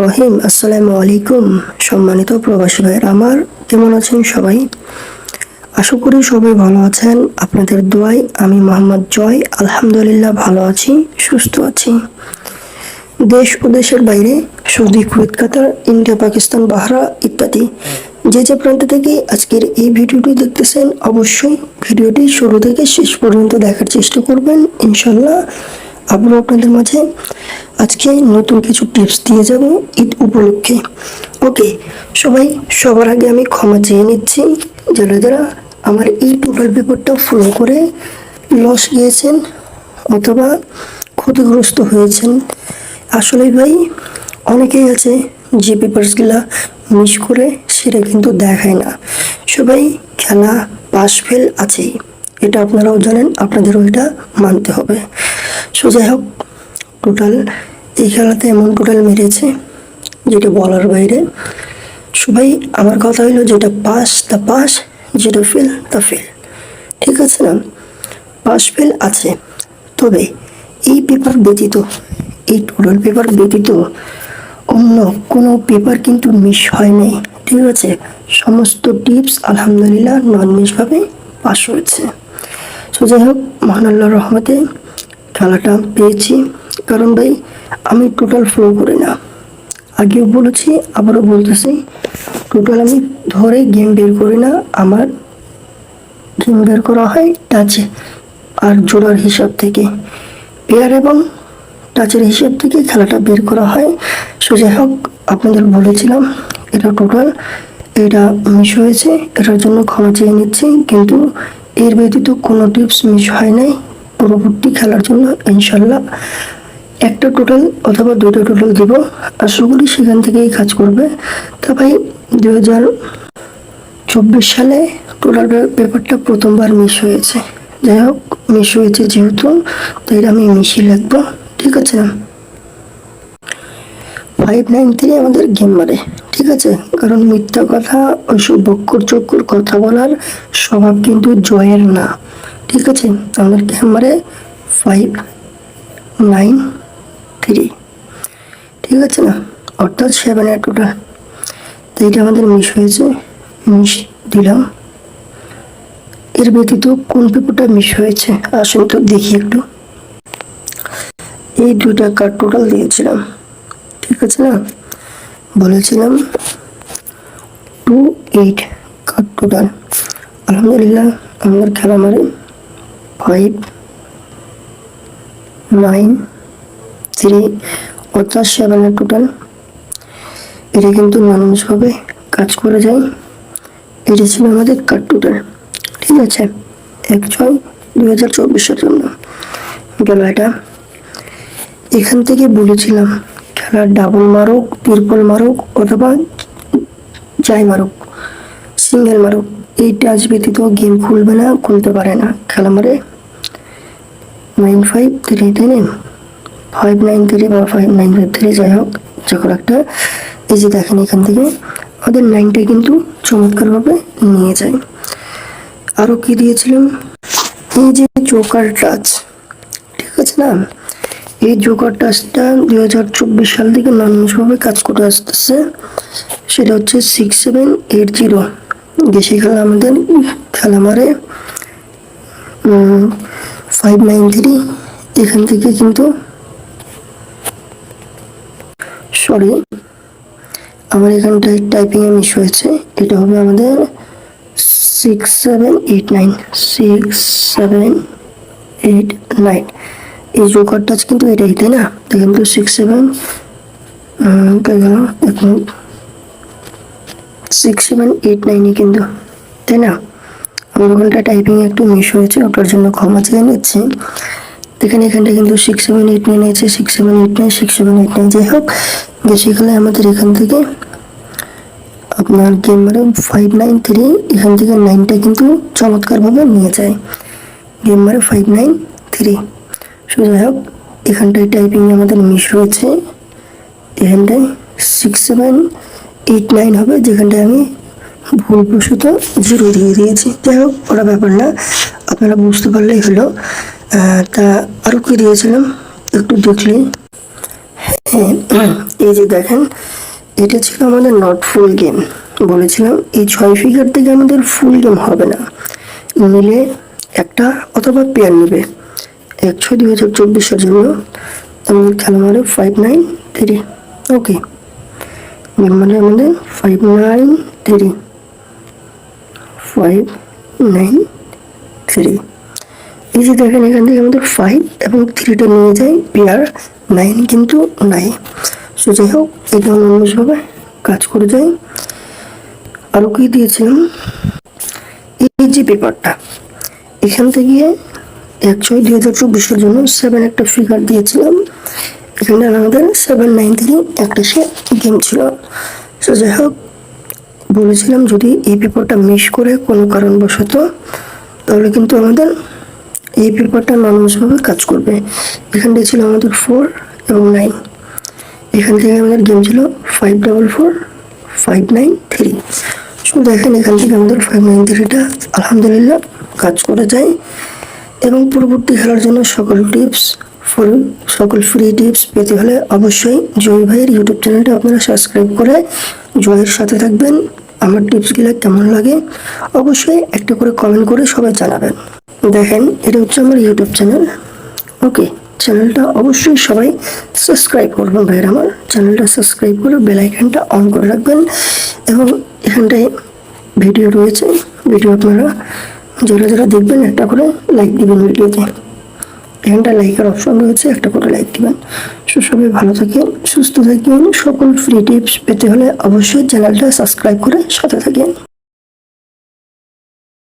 রহিম আসসালামু আলাইকুম সম্মানিত প্রবাসী ভাইয়ের আমার, কেমন আছেন সবাই? আশা করি সবাই ভালো আছেন। আপনাদের দোয়ায় আমি মোহাম্মদ জয়, আলহামদুলিল্লাহ ভালো আছি, সুস্থ আছি। দেশ ও দেশের বাইরে, Saudi, Kuwait, Qatar, India, Pakistan, বাহরা ইত্যাদি যে যে প্রান্ত থেকে আজকের এই ভিডিওটি দেখতেছেন, অবশ্যই ভিডিওটি শুরু থেকে শেষ পর্যন্ত দেখার চেষ্টা করবেন। ইনশাল্লাহ আবারও আপনাদের মাঝে। আজকে নতুন কিছু টিপস দিয়ে যাব ঈদ উপলক্ষে। ওকে সবাই, সবার আগে আমি ক্ষমা চেয়ে নিচ্ছি। যারা যারা আমার এই টোটাল পেপারটা ফলো করে লস গিয়েছেন অথবা ক্ষতিগ্রস্ত হয়েছেন আসলে ভাই, অনেকেই আছে যে পেপারসগুলা মিস করে সেটা কিন্তু দেখায় না। সবাই খেলা পাস ফেল আছেই। এটা আপনারাও জানেন, আপনাদেরও এটা মানতে হবে। সো যাই হোক টোটাল এই খেলাতে এমন টোটাল মেরেছে যেটা বলার বাইরে। সবাই আমার কথা হলো যেটা পাস তা পাস যেটা ফেল তা ফেল ঠিক আছে না? পাস ফেল আছে। তবে এই পেপার ব্যতীত, এই টোটাল পেপার ব্যতীত অন্য কোনো পেপার কিন্তু মিস হয় নাই ঠিক আছে? সমস্ত টিপস আলহামদুলিল্লাহ নন মিসভাবে পাস হয়েছে। সো যাই হোক, মহান আল্লাহর রহমতে খেলাটা পেয়েছি। কারণ ভাই, আমি টোটাল ফ্লো করি না। আগেও বলেছি, আবারও বলতেছি টোটাল আমি ধরে গেম বের করি না। আমার গেম বের করা হয় টাচে আর জোড়ার হিসাব থেকে। পেয়ার এবং টাচের হিসাব থেকে খেলাটা বের করা হয়। সো যাই হোক, আপনাদের বলেছিলাম, এটা টোটাল এটা মিস হয়েছে, এটার জন্য ক্ষমা চেয়ে নিচ্ছি। কিন্তু এর ব্যতীত কোনো টিপস মিস হয় নাই। পরবর্তী খেলার জন্য ইনশাল্লাহ একটা টোটাল অথবা দুটো টোটাল দেব। আশা করি সেখান থেকেই কাজ করবে। তা ভাই দু চব্বিশ সালে টোটাল পেপারটা প্রথমবার মিস হয়েছে। যাই হোক মিস হয়েছে যেহেতু, তাই আমি মিশিয়ে লিখব। ঠিক আছে? ফাইভ নাইন থ্রি আমাদের গেম মারে। ঠিক আছে? কারণ মিথ্যা কথা, ওইসব বক্কর চক্কর কথা বলার স্বভাব কিন্তু জয়ের না। ঠিক আছে আমাদের গেম মারে ফাইভ নাইন থ্রি ঠিক আছে না? অর্থাৎ সেভেন এর টোটাল তো এটা আমাদের মিস হয়েছে মিস দিলাম। এর ব্যতীত কোন পেপারটা মিস হয়েছে? আসুন তো দেখি একটু। এই দুইটা কার্ড টোটাল দিয়েছিলাম, ঠিক আছে না? বলেছিলাম টু এইট কার্ড টোটাল আলহামদুলিল্লাহ, আমাদের খেলা মারে। ফাইভ নাইন থ্রি অর্থাৎ সেভেনের টোটাল এটা কিন্তু মানুষভাবে কাজ করে যায়। এটা ছিল আমাদের কার্ড টোটাল ঠিক আছে? এক ছয় দুই হাজার চব্বিশের জন্য। গেল এটা। এখান থেকে বলেছিলাম খেলার ডাবল মারুক ট্রিপল মারুক, অথবা যাই মারুক সিঙ্গেল মারুক। এই টাচ ব্যতীত গেম খুলবে না খুলতে পারে না। খেলা মারে নাইন ফাইভ থ্রি তাই না ফাইভ নাইন থ্রি বা ফাইভ নাইন ফাইভ থ্রি যাই হোক, যখন একটা এই যে দেখেন এখান থেকে, ওদের নাইনটা কিন্তু চমৎকারভাবে নিয়ে যায়। আরও কি দিয়েছিলাম? এই যে জোকার টাচ ঠিক আছে না? এই জোকার টাচটা দুই হাজার চব্বিশ সাল থেকে মানুষভাবে কাজ করে আসতেছে। সেটা হচ্ছে সিক্স সেভেন এইট জিরো দেশি খেলা আমাদের, খেলা মারে ফাইভ নাইন থ্রি এখান থেকে কিন্তু সরি আমার এখানটায় টাইপিংয়ে মিস হয়েছে, এটা হবে আমাদের six seven eight nine six seven eight nine এই জোকার টাচ কিন্তু এটাই, তাই না? দেখেন তো সিক্স সেভেন এক মিনিট সিক্স সেভেন এইট নাইনে কিন্তু, তাই না? আমার ওখানটা টাইপিং একটু মিস হয়েছে ওটার জন্য ক্ষমা চেয়ে নিচ্ছি। দেখেন, এখানটা কিন্তু সিক্স সেভেন এইট নাইন আছে six seven eight nine six seven eight nine যাই হোক বেসিক্যালি আমাদের এখান থেকে আপনার গেম মারে ফাইভ নাইন থ্রি এখান থেকে নাইনটা কিন্তু চমৎকারভাবে নিয়ে যায়। গেম মারে ফাইভ নাইন থ্রি সো যাই হোক, এখানটায় টাইপিং আমাদের মিস রয়েছে এখানটায় সিক্স সেভেন এইট নাইন হবে, যেখানটায় আমি ভুলবশত জিরো দিয়ে দিয়েছি। যাই হোক ওরা ব্যাপার না। আপনারা বুঝতে পারলেই হলো। তা আরও কী দিয়েছিলাম? একটু দেখলে। হ্যাঁ এই যে দেখেন, এটা ছিল আমাদের নট ফুল গেম বলেছিলাম, এই ছয় ফিগার থেকে আমাদের ফুল গেম হবে না। নিলে একটা অথবা পেয়ার নেবে। এক ছয় দুই হাজার চব্বিশের জন্য। আমাদের খেলা মানে ফাইভ নাইন থ্রি ওকে মানে আমাদের five nine three five nine three এই যে দেখেন, এখান থেকে আমাদের ফাইভ এবং থ্রিটা নিয়ে যায় পেয়ার নাইন কিন্তু নাই সো যাই হোক এটা অনুযায়ীভাবে কাজ করে যায়। আরও কি দিয়েছিলাম? এই যে পেপারটা এখান থেকে এক ছয় দুই হাজার চব্বিশের জন্য সেভেন একটা ফিগার দিয়েছিলাম। এখানে আমাদের সেভেন নাইন থ্রি একটা সে গেম ছিল। সো যাই হোক বলেছিলাম যদি এই পেপারটা মিস করে কোনো কারণবশত, তাহলে কিন্তু আমাদের এই পেপারটা নর্মাসভাবে কাজ করবে। এখানটায় ছিল আমাদের ফোর এবং নাইন এখান থেকে আমাদের গেম ছিল five double four five nine three so দেখেন এখান থেকে আমাদের ফাইভ নাইন থ্রিটা আলহামদুলিল্লাহ কাজ করে যায়। এবং পরবর্তী খেলার জন্য সকল টিপস ফুল সকল ফ্রি টিপস পেতে হলে অবশ্যই জয় ভাইয়ের ইউটিউব চ্যানেলটা আপনারা সাবস্ক্রাইব করে জয়ের সাথে থাকবেন। আমার টিপসগুলো কেমন লাগে অবশ্যই একটা করে কমেন্ট করে সবাই জানাবেন। দেখেন, এটা হচ্ছে আমার ইউটিউব চ্যানেল ওকে চ্যানেলটা অবশ্যই সবাই সাবস্ক্রাইব করবেন ভাইয়ের আমার। চ্যানেলটা সাবস্ক্রাইব করে বেল আইকনটা অন করে রাখবেন এবং এখানটায় ভিডিও রয়েছে। ভিডিও আপনারা যারা যারা দেখবেন, একটা করে লাইক দিবেন ভিডিওতে এখানটা লাইকের অপশন রয়েছে, একটা করে লাইক দিবেন। সো সবাই ভালো থাকেন, সুস্থ থাকেন, সকল ফ্রি টিপস পেতে হলে অবশ্যই চ্যানেলটা সাবস্ক্রাইব করে সাথে থাকেন।